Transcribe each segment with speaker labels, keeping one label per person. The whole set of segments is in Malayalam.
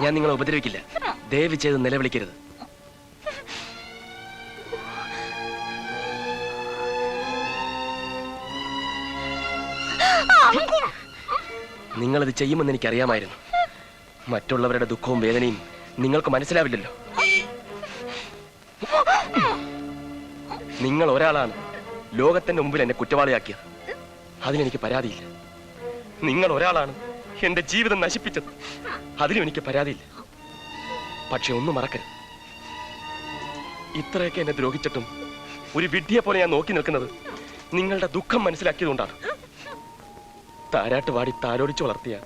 Speaker 1: ഞാൻ നിങ്ങളെ ഉപദ്രവിക്കില്ല. ദയവ് ചെയ്ത് നിലവിളിക്കരുത്. നിങ്ങളത് ചെയ്യുമെന്ന് എനിക്കറിയാമായിരുന്നു. മറ്റുള്ളവരുടെ ദുഃഖവും വേദനയും നിങ്ങൾക്ക് മനസ്സിലാവില്ലല്ലോ. നിങ്ങൾ ഒരാളാണ് ലോകത്തിന്റെ മുമ്പിൽ എന്നെ കുറ്റവാളിയാക്കിയത്. അതിനെനിക്ക് പരാതിയില്ല. നിങ്ങൾ ഒരാളാണ് എന്റെ ജീവിതം നശിപ്പിച്ചത്. അതിലും എനിക്ക് പരാതിയില്ല. പക്ഷെ ഒന്നും മറക്കരുത്. ഇത്രയൊക്കെ എന്നെ ദ്രോഹിച്ചിട്ടും ഒരു വിഡ്ഢിയെ പോലെ ഞാൻ നോക്കി നിൽക്കുന്നത് നിങ്ങളുടെ ദുഃഖം മനസ്സിലാക്കിയതുകൊണ്ടാണ്. താരാട്ട് വാടി താലോടിച്ചു വളർത്തിയ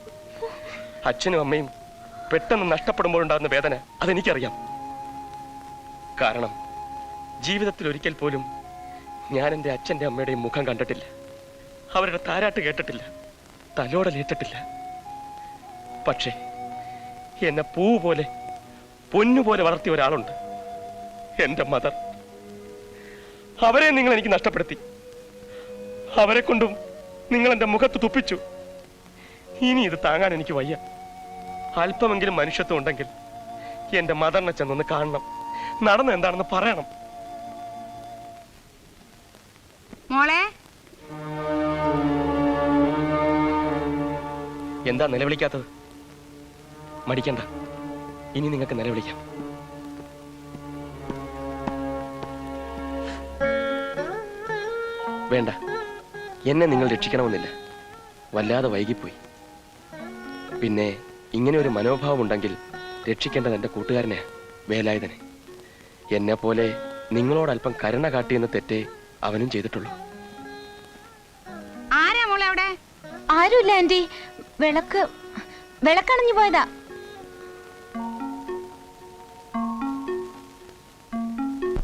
Speaker 1: അച്ഛനും അമ്മയും പെട്ടെന്ന് നഷ്ടപ്പെടുമ്പോഴുണ്ടാകുന്ന വേദന അതെനിക്കറിയാം. കാരണം ജീവിതത്തിൽ ഒരിക്കൽ പോലും ഞാൻ എന്റെ അച്ഛന്റെ അമ്മയുടെയും മുഖം കണ്ടിട്ടില്ല. അവരുടെ താരാട്ട് കേട്ടിട്ടില്ല. തലോടലേറ്റിട്ടില്ല. പക്ഷേ എന്നെ പൂ പോലെ പൊന്നുപോലെ വളർത്തിയ ഒരാളുണ്ട്. എന്റെ മദർ. അവരെ നിങ്ങൾ എനിക്ക് നഷ്ടപ്പെടുത്തി. അവരെ കൊണ്ടും നിങ്ങൾ എന്റെ മുഖത്ത് തുപ്പിച്ചു. ഇനി ഇത് താങ്ങാൻ എനിക്ക് വയ്യ. അല്പമെങ്കിലും മനുഷ്യത്വം ഉണ്ടെങ്കിൽ എന്റെ മദറിനെ ചെന്നൊന്ന് കാണണം. നടന്ന എന്താണെന്ന് പറയണം.
Speaker 2: മോളെ?
Speaker 1: എന്താ നിലവിളിക്കാത്തത്? മടിക്കണ്ട. ഇനി നിങ്ങൾക്ക് നിലവിളിക്കാം വേണ്ട. എന്നെ നിങ്ങൾ രക്ഷിക്കണമെന്നില്ല. വല്ലാതെ വൈകിപ്പോയി. പിന്നെ ഇങ്ങനെ ഒരു മനോഭാവമുണ്ടെങ്കിൽ രക്ഷിക്കേണ്ടത് എന്റെ കൂട്ടുകാരനെ വേലായുധനെ. എന്നെ പോലെ നിങ്ങളോട് അല്പം കരുണ കാട്ടിയെന്ന തെറ്റേ അവനും ചെയ്തിട്ടുള്ളൂ.
Speaker 2: ആരാ മോളെ അവിടെ?
Speaker 3: ആരുമില്ല ആന്റി വിളക്ക് വിളക്കണഞ്ഞു പോയതാ.